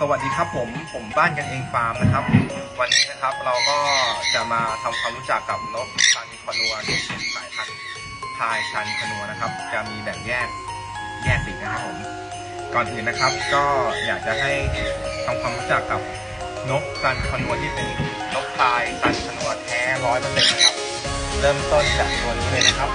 สวัสดีครับผมผมบ้านกันเองฟาร์มนะครับ วันนี้นะครับเราก็จะมาทำความรู้จักกับนกพันธุ์คอนัวที่เป็นสายพันธุ์พายชันคอนัวนะครับ จะมีแบ่งแยกแยกปีกนะครับผมก่อนอื่นนะครับ ก็อยากจะให้ทำความรู้จักกับนกซันคอนัวที่เป็นนกพายซันคอนัวแท้ร้อยเปอร์เซ็นต์นะครับ เริ่มต้นจากตัวนี้เลยนะครับ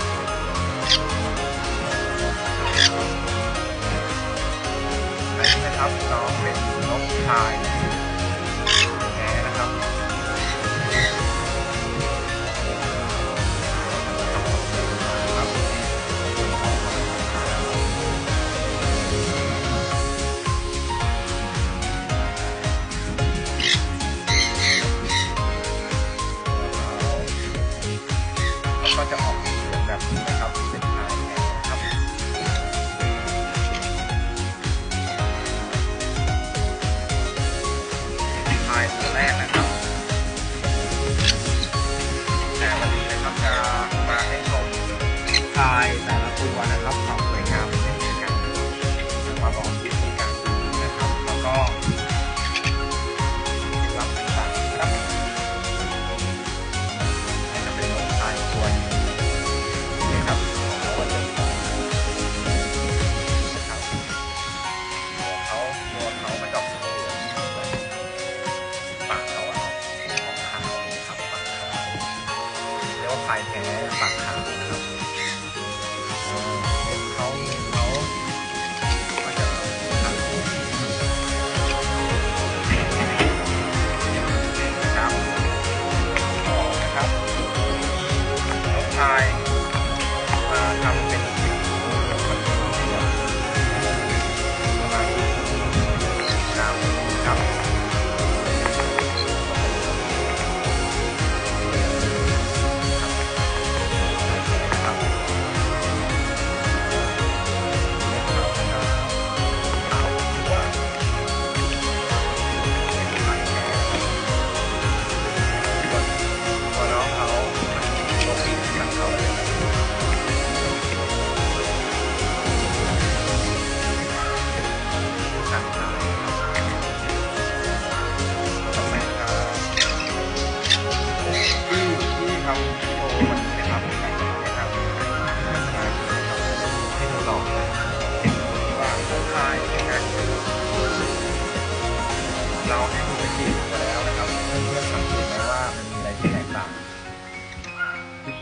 ว่าพายแท้ปากขาวนะครับ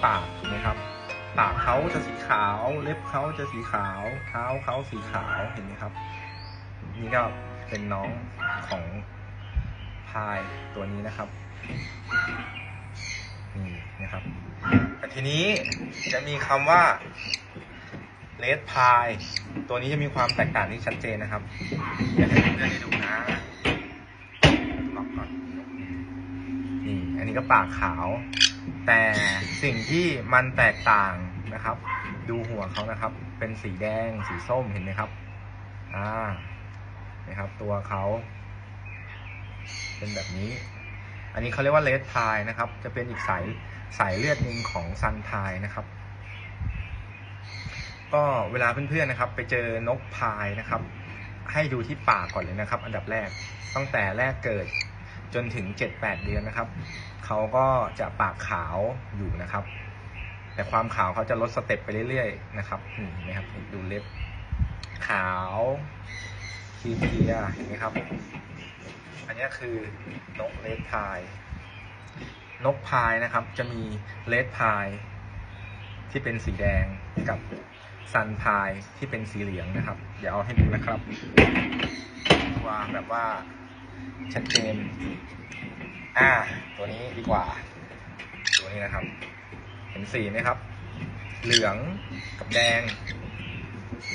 ปากถูกไหมครับ ปากเขาจะสีขาว เล็บเขาจะสีขาว เท้าเขาสีขาวเห็นไหมครับ นี่ก็เป็นน้องของพายตัวนี้นะครับนี่นะครับแต่ทีนี้จะมีคำว่า red pie ตัวนี้จะมีความแตกต่างที่ชัดเจนนะครับอยากให้เพื่อนได้ดูนะล็อกก่อนนี่อันนี้ก็ปากขาว แต่สิ่งที่มันแตกต่างนะครับ ดูหัวเขานะครับ เป็นสีแดงสีส้มเห็นไหมครับ อ่านะครับ ตัวเขาเป็นแบบนี้ อันนี้เขาเรียกว่าเลดพายนะครับ จะเป็นอีกสายสายเลือดหนึ่งของซันพายนะครับ ก็เวลาเพื่อนๆนะครับ ไปเจอนกพายนะครับ ให้ดูที่ปากก่อนเลยนะครับ อันดับแรกตั้งแต่แรกเกิดจนถึง 7-8 เดือนนะครับ เขาก็จะปากขาวอยู่นะครับ แต่ความขาวเขาจะลดสเต็ปไปเรื่อยๆนะครับนี่เห็นไหมครับดูเล็บ ขาวคีเทียเห็นไหมครับ อันนี้คือนกเลดพาย นกพายนะครับ จะมีเลดพายที่เป็นสีแดงกับซันพายที่เป็นสีเหลืองนะครับ เดี๋ยวเอาให้ดูนะครับตัวแบบว่า ชัดเจน อ่า ตัวนี้ดีกว่า ตัวนี้นะครับ เห็นสีไหมครับ เหลืองกับแดง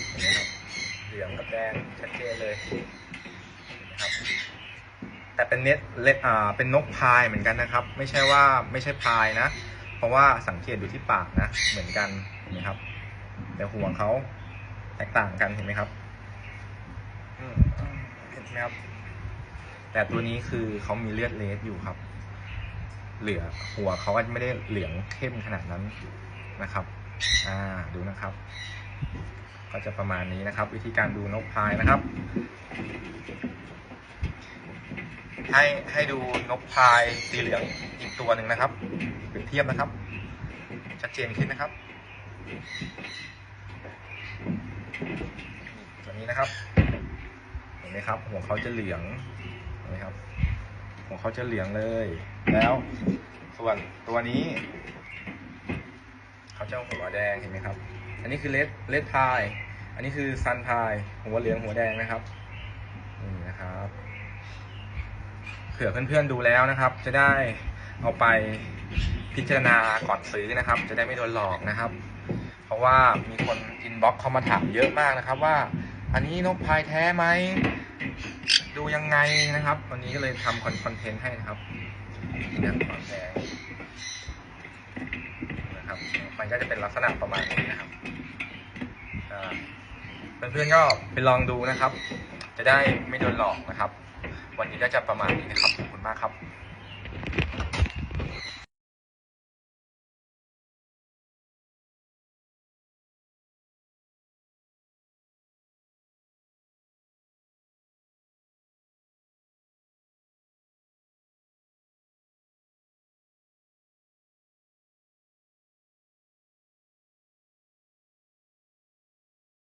เห็นไหมครับ เหลืองกับแดงชัดเจนเลยนะครับ แต่เป็นเน็ตเล็อ่า เป็นนกพายเหมือนกันนะครับ ไม่ใช่ว่าไม่ใช่พายนะ เพราะว่าสังเกตดูที่ปากนะ เหมือนกันเห็นไหมครับ แต่หัวเขาแตกต่างกันเห็นไหมครับเห็นไหมครับ แต่ตัวนี้คือเขามีเลือดเลสอยู่ครับ เหลือหัวเขาก็ไม่ได้เหลืองเข้มขนาดนั้นนะครับ อ่าดูนะครับ ก็จะประมาณนี้นะครับ วิธีการดูนกพายนะครับ ให้ให้ดูนกพายสีเหลืองอีกตัวหนึ่งนะครับเปรียบเทียบนะครับ ชัดเจนขึ้นนะครับตัวนี้นะครับ เห็นไหมครับ หัวเขาจะเหลือง นไหมครับหัวเขาจะเหลืองเลย แล้วส่วนตัวนี้เขาจะหัวแดงเห็นไหมครับ อันนี้คือเลดเลดพาย อันนี้คือซันพาย หัวเหลืองหัวแดงนะครับนี่นะครับเผื่อเพื่อนๆดูแล้วนะครับ จะได้เอาไปพิจารณาก่อนซื้อนะครับ จะได้ไม่โดนหลอกนะครับ เพราะว่ามีคนอินบ็อกเข้ามาถามเยอะมากนะครับ ว่า อันนี้นกพายแท้ไหม ดูยังไงนะครับ วันนี้ก็เลยทำคอนเทนต์ให้นะครับนี่นะความแดงนะครับมันก็จะเป็นลักษณะประมาณนี้นะครับเพื่อนๆก็ไปลองดูนะครับ จะได้ไม่โดนหลอกนะครับ วันนี้ก็จะประมาณนี้นะครับขอบคุณมากครับ